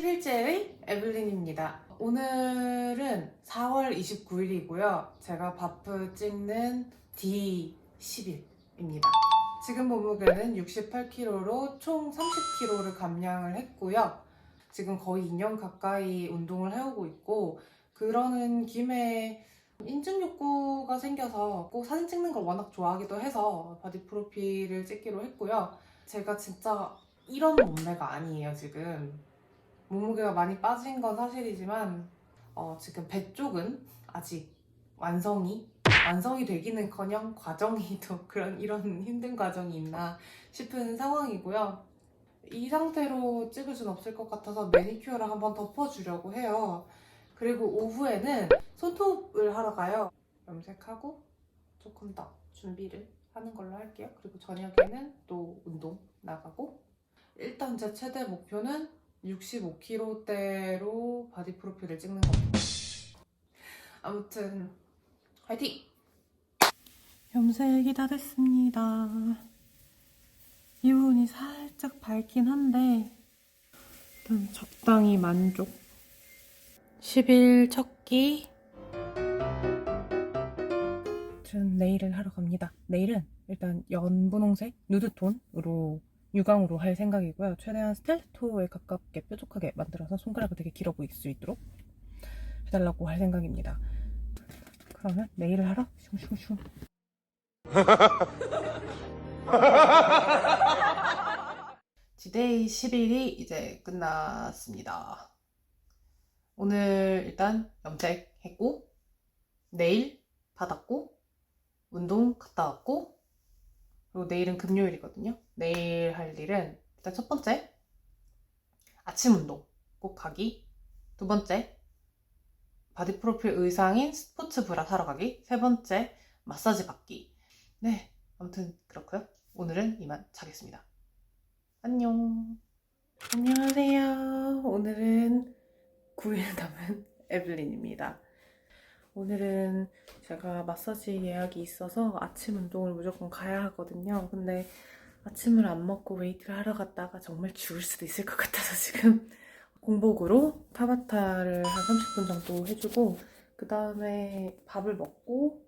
10일째의 에블린입니다. 오늘은 4월 29일이고요. 제가 바프 찍는 D10일입니다. 지금 몸무게는 68kg로 총 30kg를 감량을 했고요. 지금 거의 2년 가까이 운동을 해오고 있고 그러는 김에 인증 욕구가 생겨서 꼭 사진 찍는 걸 워낙 좋아하기도 해서 바디 프로필을 찍기로 했고요. 제가 진짜 이런 몸매가 아니에요, 지금. 몸무게가 많이 빠진 건 사실이지만, 어, 지금 배 쪽은 아직 완성이, 완성이 되기는 커녕 과정이 또 그런, 이런 힘든 과정이 있나 싶은 상황이고요. 이 상태로 찍을 순 없을 것 같아서 매니큐어를 한번 덮어주려고 해요. 그리고 오후에는 손톱을 하러 가요. 염색하고 조금 더 준비를 하는 걸로 할게요. 그리고 저녁에는 또 운동 나가고 일단 제 최대 목표는 65kg대로 바디 프로필을 찍는 겁니다. 아무튼 화이팅! 염색이 다 됐습니다. 이 부분이 살짝 밝긴 한데 일단 적당히 만족. 10일 첫끼 전 네일을 하러 갑니다. 네일은 일단 연분홍색 누드톤으로 유광으로 할 생각이고요. 최대한 스텔토에 가깝게 뾰족하게 만들어서 손가락을 되게 길어 보일 수 있도록 해달라고 할 생각입니다. 그러면 네일을 하러 슝슝슝 지데이 10일이 이제 끝났습니다. 오늘 일단 염색했고 내일 받았고 운동 갔다 왔고 그리고 내일은 금요일이거든요. 내일 할 일은 일단 첫 번째 아침 운동 꼭 가기 두 번째 바디 프로필 의상인 스포츠 브라 사러 가기 세 번째 마사지 받기 네 아무튼 그렇고요. 오늘은 이만 자겠습니다. 안녕 안녕하세요. 오늘은 9일 남은 에블린입니다. 오늘은 제가 마사지 예약이 있어서 아침 운동을 무조건 가야 하거든요. 근데 아침을 안 먹고 웨이트를 하러 갔다가 정말 죽을 수도 있을 것 같아서 지금 공복으로 타바타를 한 30분 정도 해주고 그 다음에 밥을 먹고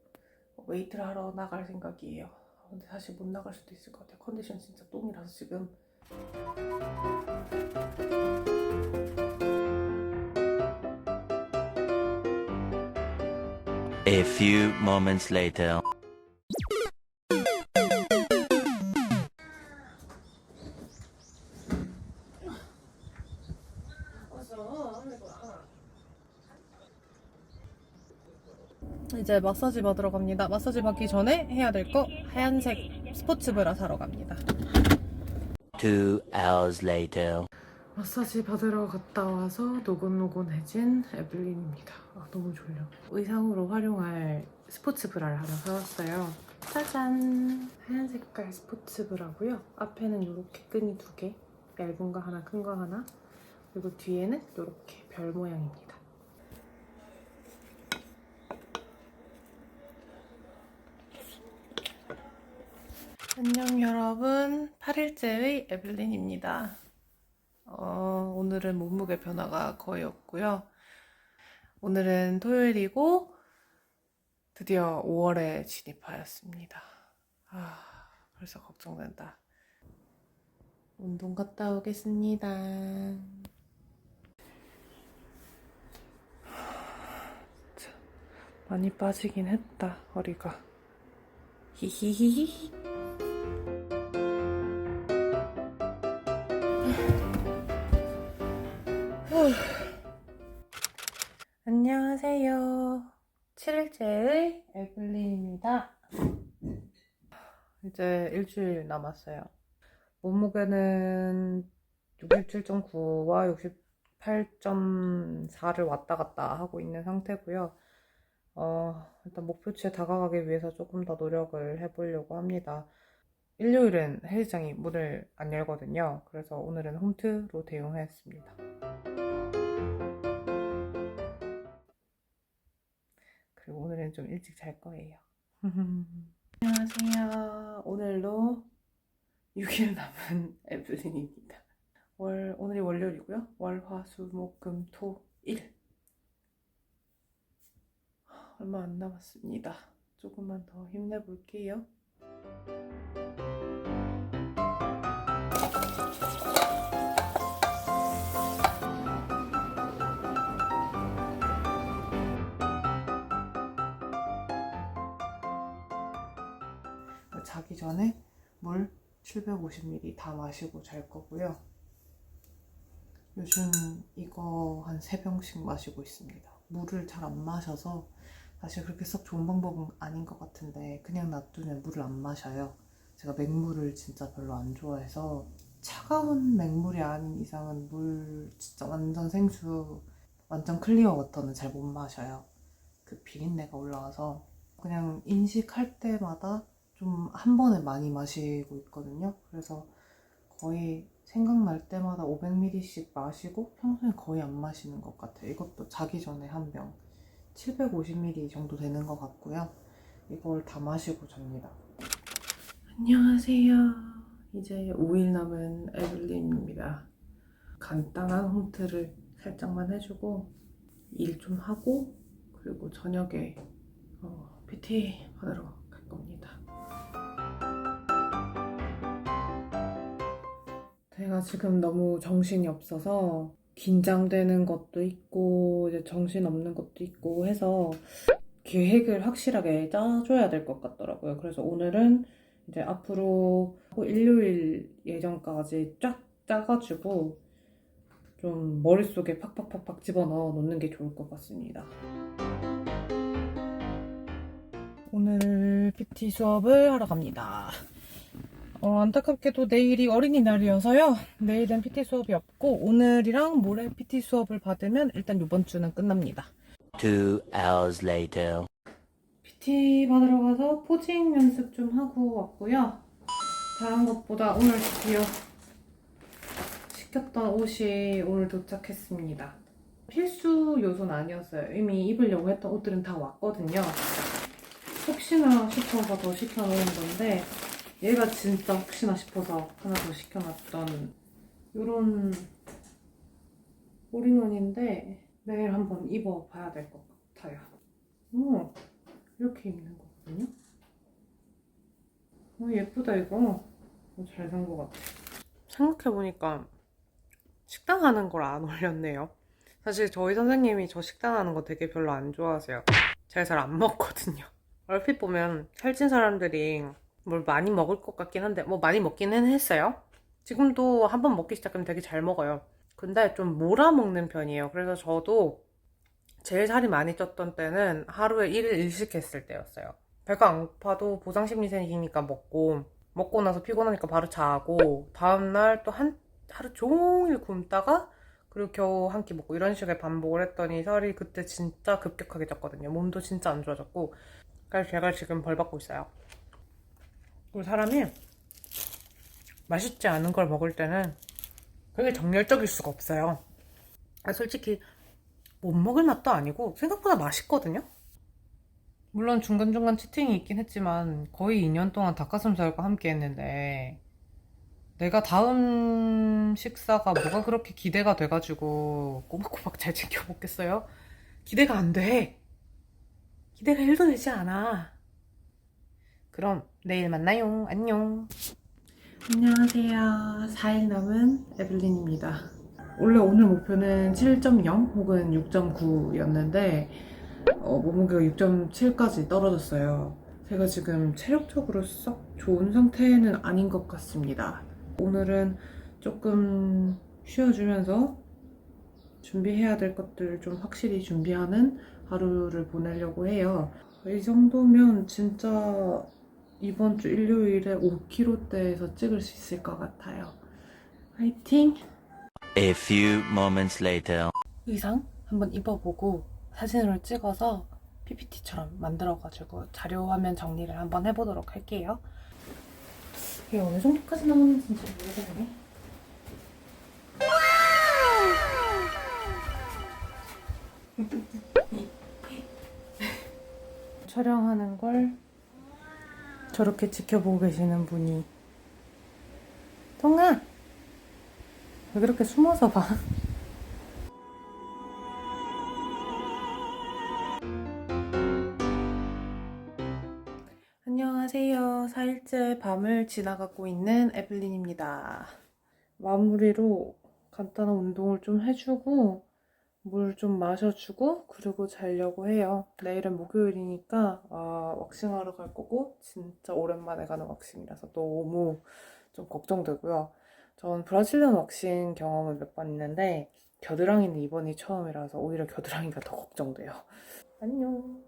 웨이트를 하러 나갈 생각이에요. 근데 사실 못 나갈 수도 있을 것 같아요. 컨디션 진짜 똥이라서 지금 A few moments later. 이제 마사지 받으러 갑니다. 마사지 받기 전에 해야 될 거 하얀색 스포츠 브라 사러 갑니다. Two hours later. 마사지 받으러 갔다 와서 노곤노곤해진 에블린입니다. 아, 너무 졸려. 의상으로 활용할 스포츠 브라를 하나 사왔어요. 짜잔! 하얀 색깔 스포츠 브라고요. 앞에는 이렇게 끈이 두 개, 얇은 거 하나, 큰 거 하나, 그리고 뒤에는 이렇게 별 모양입니다. 안녕 여러분, 8일째의 에블린입니다. 어, 오늘은 몸무게 변화가 거의 없고요. 오늘은 토요일이고 드디어 5월에 진입하였습니다. 아, 벌써 걱정된다. 운동 갔다 오겠습니다. 참, 많이 빠지긴 했다, 허리가. 히히히히. 안녕하세요. 7일째의 에블린입니다. 이제 일주일 남았어요. 몸무게는 67.9와 68.4를 왔다 갔다 하고 있는 상태고요. 어, 일단 목표치에 다가가기 위해서 조금 더 노력을 해보려고 합니다. 일요일은 헬스장이 문을 안 열거든요. 그래서 오늘은 홈트로 대용했습니다. 오늘은 좀 일찍 잘 거예요. 안녕하세요. 오늘로 6일 남은 에블린입니다. 월 오늘이 월요일이고요. 월, 화, 수, 목, 금, 토, 일. 얼마 안 남았습니다. 조금만 더 힘내볼게요. 자기 전에 물 750ml 다 마시고 잘 거고요. 요즘 이거 한 3병씩 마시고 있습니다. 물을 잘 안 마셔서 사실 그렇게 썩 좋은 방법은 아닌 것 같은데 그냥 놔두면 물을 안 마셔요. 제가 맹물을 진짜 별로 안 좋아해서 차가운 맹물이 아닌 이상은 물 진짜 완전 생수 완전 클리어 워터는 잘 못 마셔요. 그 비린내가 올라와서 그냥 인식할 때마다 좀 한 번에 많이 마시고 있거든요. 그래서 거의 생각날 때마다 500ml씩 마시고 평소에 거의 안 마시는 것 같아요. 이것도 자기 전에 한 병. 750ml 정도 되는 것 같고요. 이걸 다 마시고 잡니다. 안녕하세요. 이제 5일 남은 에블린입니다. 간단한 홈트를 살짝만 해주고 일 좀 하고 그리고 저녁에 어, PT 받으러 갈 겁니다. 제가 지금 너무 정신이 없어서 긴장되는 것도 있고 이제 정신 없는 것도 있고 해서 계획을 확실하게 짜줘야 될 것 같더라고요. 그래서 오늘은 이제 앞으로 일요일 예정까지 쫙 짜가지고 좀 머릿속에 팍팍팍팍 집어넣어 놓는 게 좋을 것 같습니다. 오늘 PT 수업을 하러 갑니다. 어, 안타깝게도 내일이 어린이날이어서요. 내일은 PT 수업이 없고 오늘이랑 모레 PT 수업을 받으면 일단 이번 주는 끝납니다. Two hours later. PT 받으러 가서 포징 연습 좀 하고 왔고요. 다른 것보다 오늘 드디어 시켰던 옷이 오늘 도착했습니다. 필수 요소는 아니었어요. 이미 입으려고 했던 옷들은 다 왔거든요. 혹시나 싶어서 더 시켜놓은 건데 얘가 진짜 혹시나 싶어서 하나 더 시켜놨던 이런 올인원인데 내일 한번 입어봐야 될 것 같아요. 오, 이렇게 입는 거거든요. 어, 예쁘다 이거. 잘 산 것 같아. 생각해보니까 식당 하는 걸 안 올렸네요. 사실 저희 선생님이 저 식당 하는 거 되게 별로 안 좋아하세요. 제가 잘 안 먹거든요. 얼핏 보면 살찐 사람들이 뭘 많이 먹을 것 같긴 한데 뭐 많이 먹기는 했어요. 지금도 한 번 먹기 시작하면 되게 잘 먹어요. 근데 좀 몰아먹는 편이에요. 그래서 저도 제일 살이 많이 쪘던 때는 하루에 1일 일식 했을 때였어요. 배가 안 고파도 보상심리 생기니까 먹고 먹고 나서 피곤하니까 바로 자고 다음날 또 한 하루 종일 굶다가 그리고 겨우 한 끼 먹고 이런 식의 반복을 했더니 살이 그때 진짜 급격하게 쪘거든요. 몸도 진짜 안 좋아졌고 그래서 제가 지금 벌 받고 있어요. 그리고 사람이 맛있지 않은 걸 먹을 때는 그게 정열적일 수가 없어요. 아, 솔직히 못 먹을 맛도 아니고 생각보다 맛있거든요. 물론 중간중간 치팅이 있긴 했지만 거의 2년 동안 닭가슴살과 함께 했는데 내가 다음 식사가 뭐가 그렇게 기대가 돼가지고 꼬박꼬박 잘 챙겨 먹겠어요? 기대가 안 돼. 기대가 1도 되지 않아. 그럼 내일 만나요. 안녕. 안녕하세요. 4일 남은 에블린입니다. 원래 오늘 목표는 7.0 혹은 6.9였는데 어, 몸무게가 6.7까지 떨어졌어요. 제가 지금 체력적으로 썩 좋은 상태는 아닌 것 같습니다. 오늘은 조금 쉬어주면서 준비해야 될 것들 좀 확실히 준비하는 하루를 보내려고 해요. 이 정도면 진짜 이번 주 일요일에 5kg대에서 찍을 수 있을 것 같아요. 화이팅! A few moments later. 의상 한번 입어보고 사진으로 찍어서 PPT처럼 만들어가지고 자료 화면 정리를 한번 해보도록 할게요. 이게 어느 정도까지 나오는지 모르겠네. 촬영하는 걸 저렇게 지켜보고 계시는 분이 동아 왜 그렇게 숨어서 봐? 안녕하세요. 4일째 밤을 지나가고 있는 에블린입니다. 마무리로 간단한 운동을 좀 해주고 물 좀 마셔주고 그리고 자려고 해요. 내일은 목요일이니까 아, 왁싱하러 갈 거고 진짜 오랜만에 가는 왁싱이라서 너무 좀 걱정되고요. 전 브라질리언 왁싱 경험은 몇 번 있는데 겨드랑이는 이번이 처음이라서 오히려 겨드랑이가 더 걱정돼요. 안녕.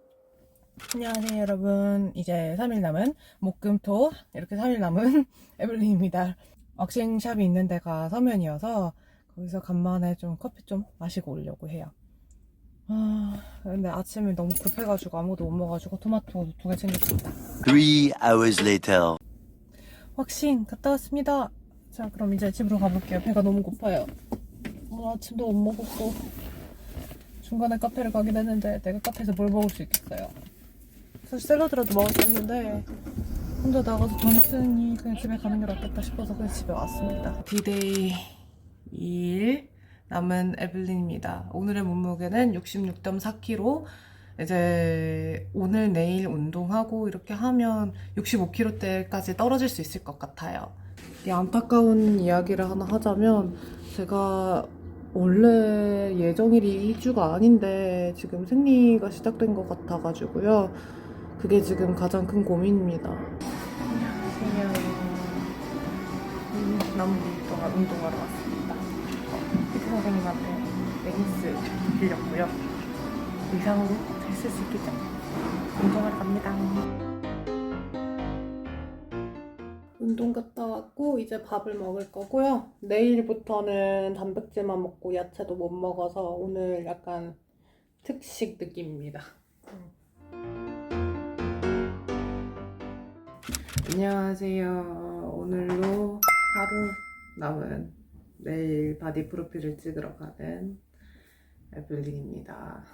안녕하세요 여러분. 이제 3일 남은 목금토 이렇게 3일 남은 에블린입니다. 왁싱샵이 있는 데가 서면이어서 거기서 간만에 좀 커피 좀 마시고 오려고 해요. 아 근데 아침에 너무 급해가지고 아무도 못 먹어가지고 토마토 두 개 챙겼습니다. Three hours later. 왁싱 갔다 왔습니다. 자, 그럼 이제 집으로 가볼게요. 배가 너무 고파요. 오늘 아침도 못 먹었고 중간에 카페를 가긴 했는데 내가 카페에서 뭘 먹을 수 있겠어요. 사실 샐러드라도 먹을 수 있는데 혼자 나가서 돈 쓰니 그냥 집에 가는 게 낫겠다 싶어서 그냥 집에 왔습니다. 디데이 2일 남은 에블린입니다. 오늘의 몸무게는 66.4kg. 이제 오늘 내일 운동하고 이렇게 하면 65kg대까지 떨어질 수 있을 것 같아요. 이 안타까운 이야기를 하나 하자면 제가 원래 예정일이 2주가 아닌데 지금 생리가 시작된 것 같아가지고요. 그게 지금 가장 큰 고민입니다. 안녕하세요. 음, 나무 동안 운동하러 왔습니다. 피트 선생님한테 레깅스 빌렸고요. 의상으로 잘 쓸 수 있겠죠? 운동하러 갑니다. 운동 갔다 왔고 이제 밥을 먹을 거고요. 내일부터는 단백질만 먹고 야채도 못 먹어서 오늘 약간 특식 느낌입니다. 안녕하세요. 오늘로 하루 남은 내일 바디 프로필을 찍으러 가는 에블린입니다.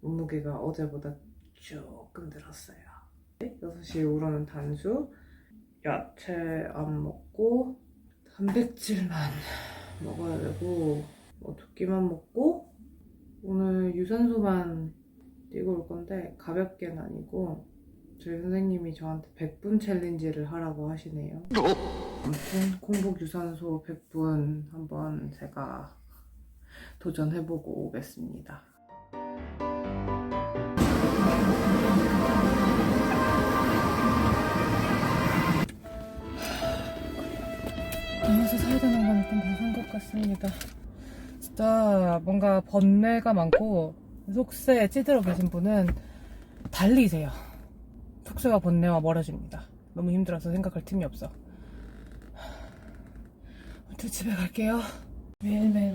몸무게가 어제보다 조금 늘었어요. 6시에 오르는 단수, 야채 안 먹고 단백질만 먹어야 되고 뭐 두끼만 먹고 오늘 유산소만 뛰고 올 건데 가볍게는 아니고 저희 선생님이 저한테 100분 챌린지를 하라고 하시네요. 아무튼 공복 유산소 100분 한번 제가 도전해보고 오겠습니다. 안에서 사야 되는 건 일단 다산것 같습니다. 진짜 뭔가 번뇌가 많고 속세에 찌들어 계신 분은 달리세요. 속세와 번뇌와 멀어집니다. 너무 힘들어서 생각할 틈이 없어. 아무튼 집에 갈게요. 매일매일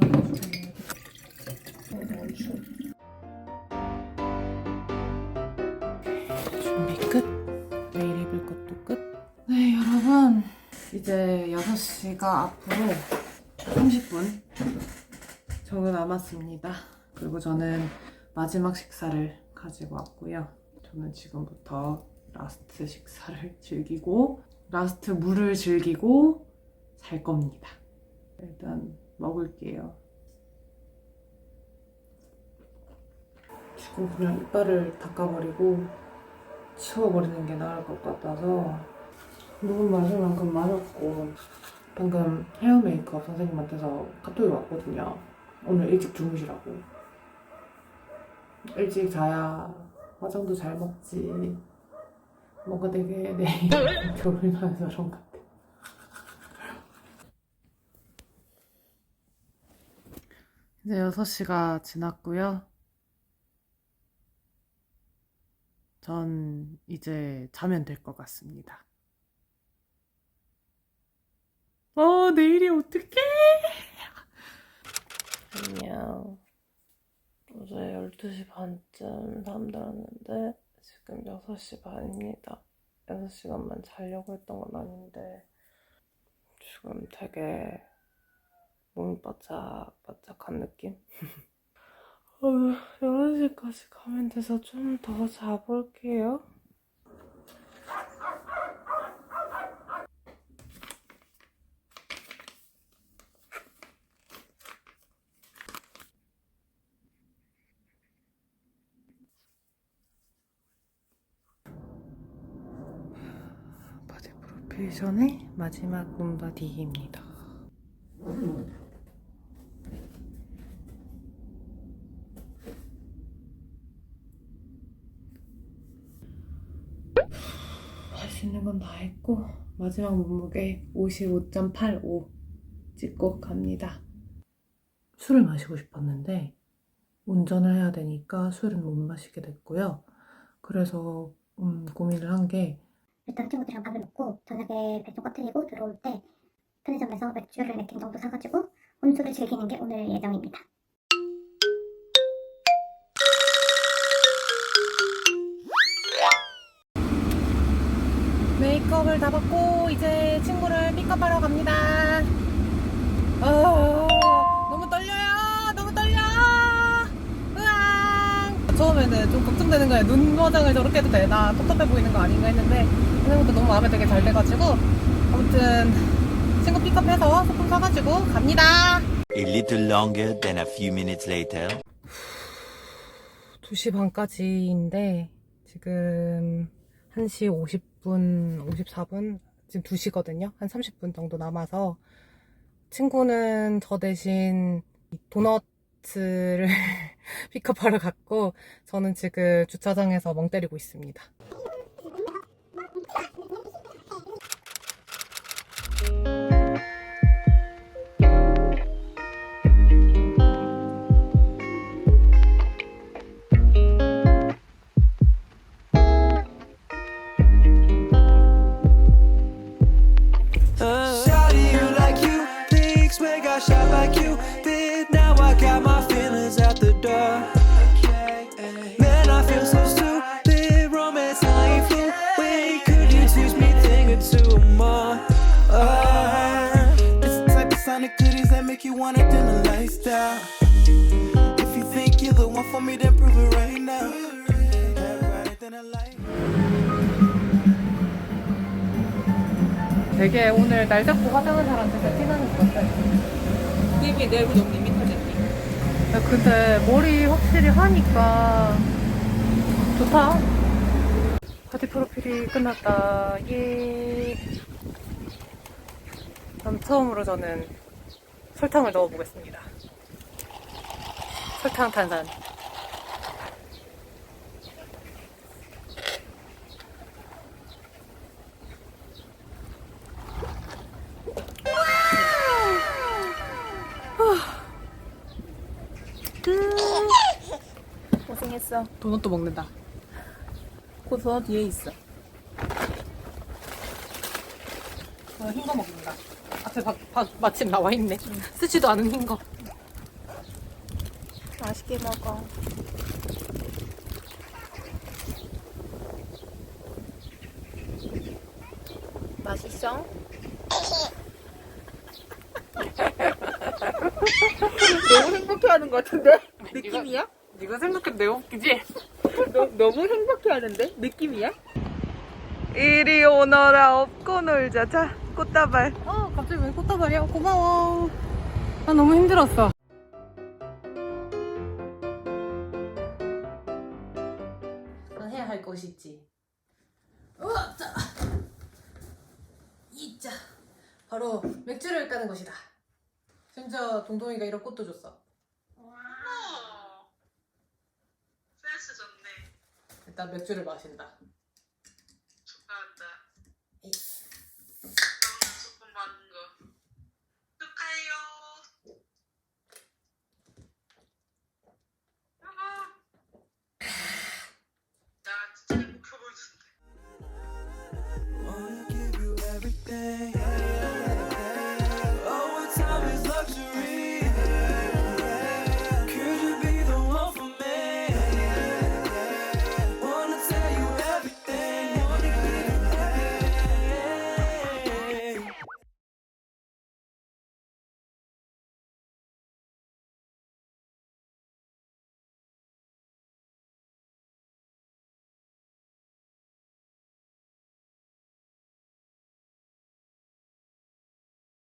준비 끝. 내일 입을 것도 끝. 네, 여러분. 이제 6시가 앞으로 30분 정도 남았습니다. 그리고 저는 마지막 식사를 가지고 왔고요. 저는 지금부터 라스트 식사를 즐기고 라스트 물을 즐기고 잘 겁니다. 일단 먹을게요. 지금 그냥 이빨을 닦아버리고 치워버리는 게 나을 것 같아서 물 마실 만큼 마셨고 방금 헤어 메이크업 선생님한테서 카톡이 왔거든요. 오늘 일찍 주무시라고. 일찍 자야 화장도 잘 먹지. 뭔가 되게 내일 겨울 나서런 같아. 이제 6시가 지났고요. 전 이제 자면 될 것 같습니다. 어, 내일이 어떡해? 안녕. 어제 12시 반쯤 잠 들었는데, 지금 6시 반입니다. 6시간만 자려고 했던 건 아닌데, 지금 되게 몸이 바짝바짝한 느낌? 어, 11시까지 가면 돼서 좀 더 자볼게요. 그레이션의 마지막 룸바디입니다. 할 수 있는 건 다 했고 마지막 몸무게 55.85 찍고 갑니다. 술을 마시고 싶었는데 운전을 해야 되니까 술은 못 마시게 됐고요. 그래서 음, 고민을 한게 일단 친구들이랑 밥을 먹고 저녁에 배좀 꺼트리고 들어올 때 편의점에서 맥주를 몇캔 정도 사가지고 온수를 즐기는 게 오늘 예정입니다. 메이크업을 다 받고 이제 친구를 픽업하러 갑니다. 아, 처음에는 좀 걱정되는 거예요. 눈 화장을 저렇게 해도 되나 텁텁해 보이는 거 아닌가 했는데 생각보다 너무 마음에 되게 잘 돼가지고 아무튼 친구 픽업해서 소품 사가지고 갑니다. A little longer than a few minutes later. 2시 반까지인데 지금 1시 50분, 54분 지금 2시거든요. 한 30분 정도 남아서 친구는 저 대신 이 도너츠를 픽업하러 갔고 저는 지금 주차장에서 멍 때리고 있습니다. For me, then prove it right now. 되게 오늘 날 잡고 화장한 사람 진짜 티나는 것 같아요. 이게 내 얼굴 너무 밋밋하지? 야, 근데 머리 확실히 하니까 좋다. 바디 프로필이 끝났다. 예. 그럼 처음으로 저는 설탕을 넣어보겠습니다. 설탕 탄산. 고생했어. 도넛도 먹는다. 고서 뒤에 있어. 어, 흰거 먹는다. 앞에 바, 바, 마침 나와 있네. 쓰지도 않은 흰 거. 맛있게 먹어. 맛있어? 너무 행복해하는 것 같은데? 느낌이야? 네가 생각해도 내 웃기지? 너, 너무 행복해하는데? 느낌이야? 이리 오너라 업고 놀자. 자, 꽃다발. 어, 갑자기 왜 꽃다발이야? 고마워. 나 너무 힘들었어. 넌 해야 할 것이 있지. 우와, 자. 이자. 바로 맥주를 까는 것이다. 심지어 동동이가 이런 꽃도 줬어. 센스 좋네. 일단 맥주를 마신다.